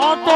આ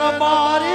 nobody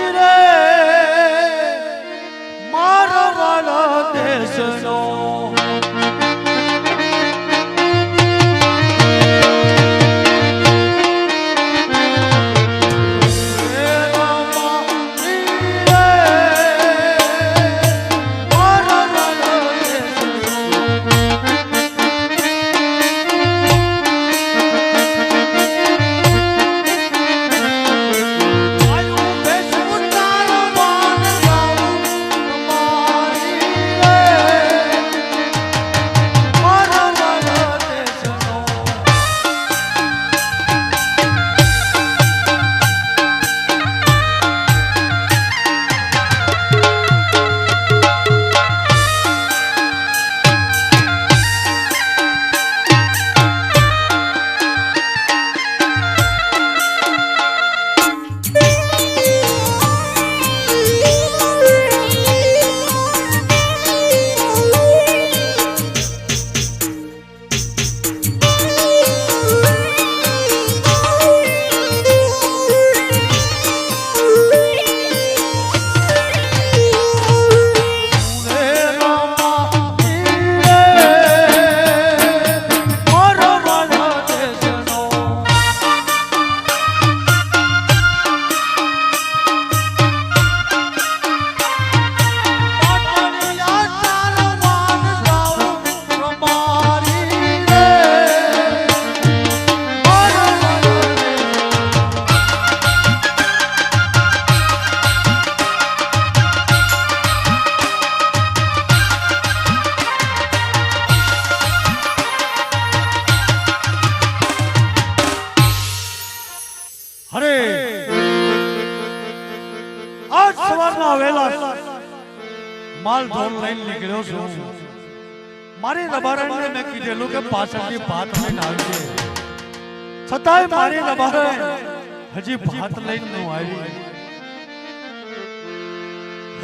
આજ સવારના વેલા માલ ઢોલ લઈને નીકળ્યો છું. મારી રબારણને મેં કીધેલું કે પાછળથી ભાત લઈને આવજે છતાંય મારી રબારણ હજી ભાત લઈને ન આવી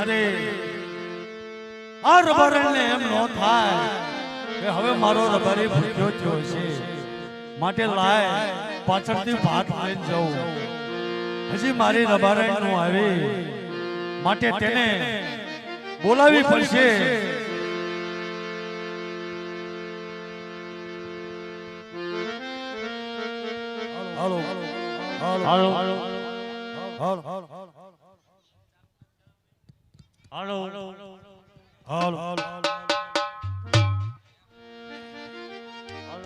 અરે આ રબારણને એમ ન થાય કે હવે મારો રબારી ભૂખ્યો થયો છે. માટે લાય પાછળથી ભાત લઈને જવું હજી મારી રબારણનું આવી. માટે તેને બોલાવી પડશે હાલો હાલો હાલો હાલો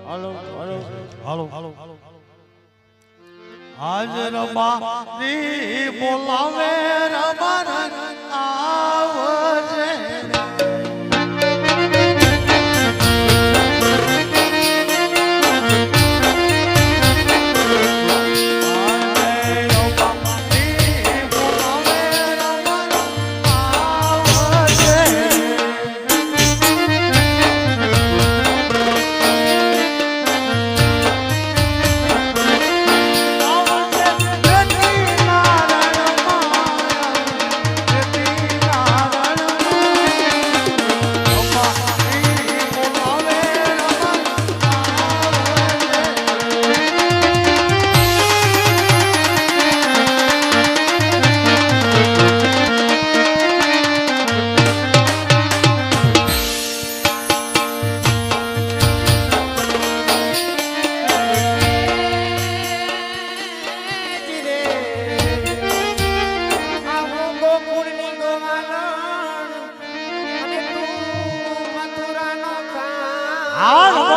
હાલો હાલો હાલો હાલો આજ હાજર બાપ બોલાવે રમા 啊！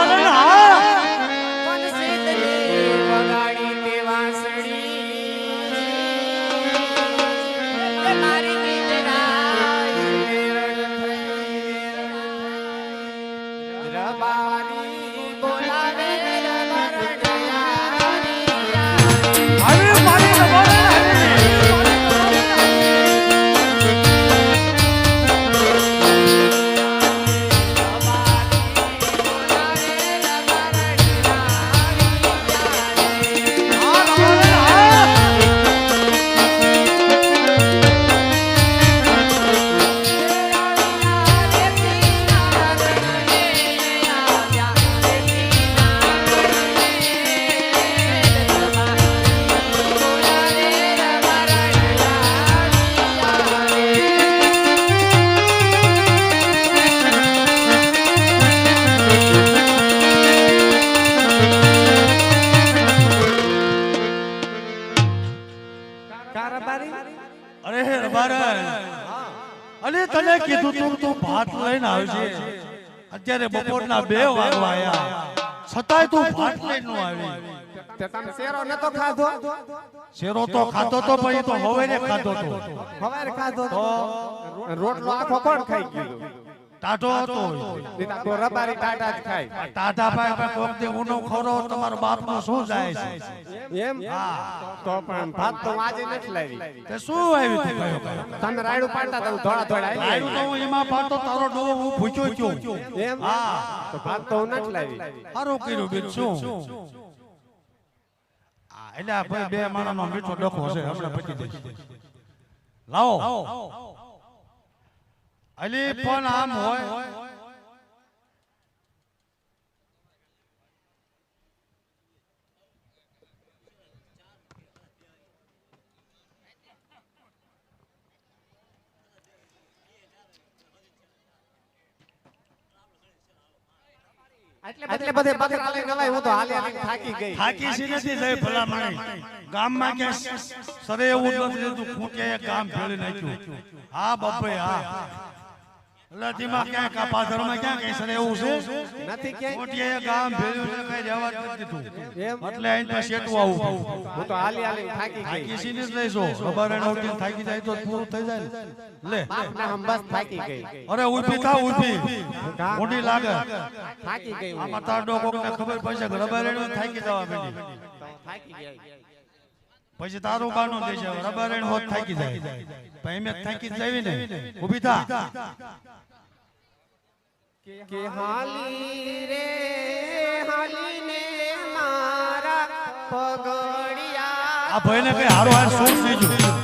અત્યારે બપોરના બે વાગવા આયા છતાંય તું ભાત લઈને ન આવી. શેરો નતો ખાધો? શેરો તો ખાધો તો પણ તો હવારે ખાધો તો રોટલો આખો કોણ ખાઈ ગયું? ટાઢો હતો દીતા તો રબારી ટાટા જ ખાય. ટાટા ભાઈ ભાઈ કોક દી ઊનો ખોરો તમારો બાપનો શું જાય છે? એમ? તો પણ ભાત તો આજે નથી લાવી. તે શું આવ્યું તું કયો કયો તમે રાયડું પાડતા તો ધોળા ધોળા આવી આવ્યું તો હું એમાં પાડતો તારો ડોવો હું ભૂખ્યો છું. એમ? હા. તો ભાત તો હું નથી લાવી. હારો કર્યું બેન શું? એટલે આ ભાઈ બે માણસનો મીઠો ડખો છે હમણાં પતી જશે લાવો. અલી પણ આમ હોય. એટલે બધે બકરા લઈને અવાય હું તો હાલે હાલે થાકી ગઈ. થાકી સી નથી જઈ ભલામણી. ગામમાં કે સરે એવું નથી ગામ ભેળી નાખ્યું. હા બાપે હા. એટલે ક્યાં ક્યાંય કાપા ક્યાં કઈ સરે એવું છે? નથી ક્યાંય ખૂંટિયાએ ગામ ભેળ્યું ને કઈ રહેવા નથી દીધું. એટલે અહીં તો શેટું આવું હું તો હાલી હાલી થાકી થાકી ગઈ. સી નથી રહીશો ખબર એને ઉઠીને થાકી જાય તો પૂરું થઈ જાય લે. બાપના હમ બસ થાકી ગઈ. અરે ઊભી થા ઊભી મોટી લાગે. થાકી ગઈ. આમાં તાર ડોકો ને ખબર પડશે રબર એનું થાકી જવા માંડી. થાકી ગઈ. પછી તારું બાનું દેશે. રબર એણ હોત થાકી જાય. પણ એમ થાકી જાવી ને ઊભી થા. કે હાલી રે હાલીને મારા પગડિયા આ ભાઈને કઈ હારો હાર શું દીધું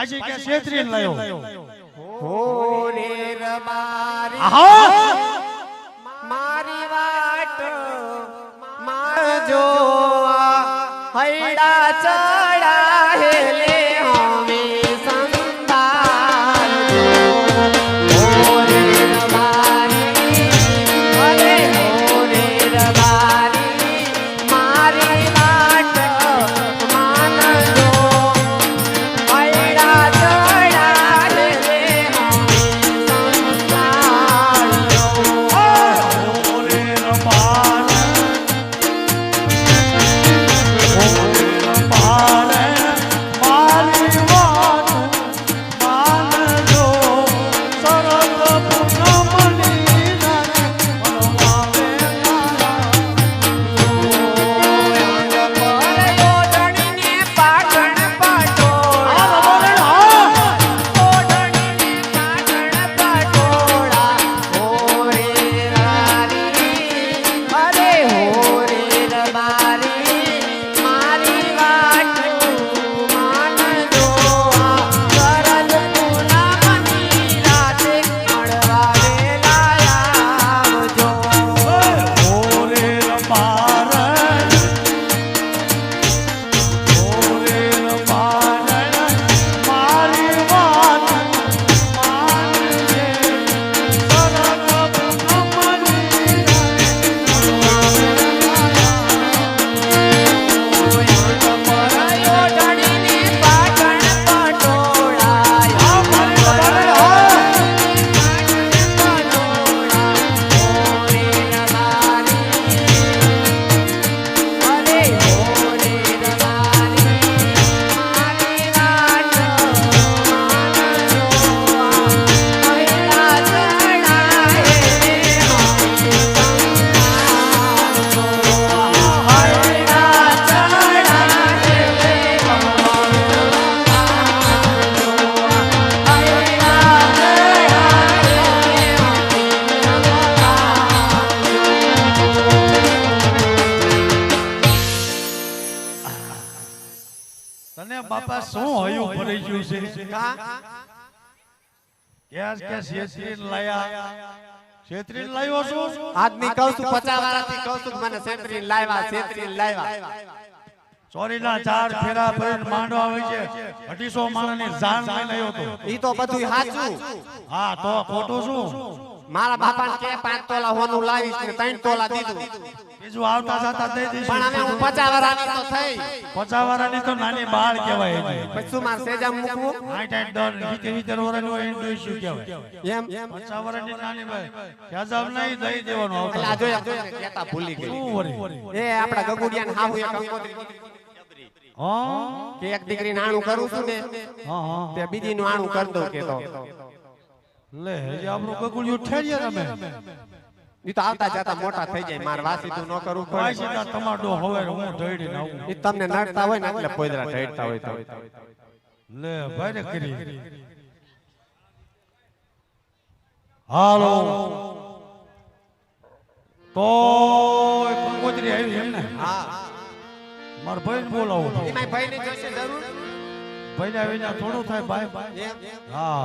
પાછી કે છેતરીને લાયો. હોરે રબારી આહા! બાપા શું હયું ભરી ગયું છે? ક્યાં કે છેતરીને લાયા છેતરીને લાયો. છું આદમી કહું છું? પચાસ વાળાથી કહું છું મને છેતરીને લાવ્યા છેતરીને લાવ્યા. ચોરીના ચાર ફેરા ફરીને માંડવા હોય છે. અઢીસો માણસની જાન લઈ લાયો તો ઈ તો બધું સાચું હા તો ખોટું શું? મારા બાપાને કે પાંચ તોલા હોનું લાવીશ ને ત્રણ તોલા દીધું. બીજું આવતા જતા દઈ પણ અમે હું દઈશું પચાસ તો થઈ. પચાવાળાની તો નાની બાળ કહેવાય પછી શું માર સેજા મૂકવું? આઠ આઠ દસ સિત્તેર સિત્તેર વર્ષની હોય એને શું કહેવાય? એમ? પચાવાળાની નાની બાળ. ખ્યાજામ નહીં દઈ દેવાનું એટલે આ જોયા કેતા ભૂલી ગઈ. શું વરે? એ આપડા ગગુડિયાને હાહુ એક અંકોત્રી હા? કે એક દીકરી નાણું કરું છું ને હા હા તે બીજી નું આણું કરી દઉં કે તો લે હજી આપણું ગગુડિયું ઠેરીએ તમે ઈ તો આવતા જતા મોટા થઈ જાય મારે વાસીતું ન કરવું ભાઈ સીધા તમારો હવે હું ઢળીને આવું. ઈ તમને નડતા હોય ને એટલે પોદરા ઢળતા હોય તો. લે ભાઈ કરી. હાલો. તો કંકોત્રી આવી એમ ને? હા. મારા ભાઈ ને બોલાવો ભાઈ ની જોશે જરૂર. ભાઈ ને આવીને થોડું થાય ભાઈ. હા.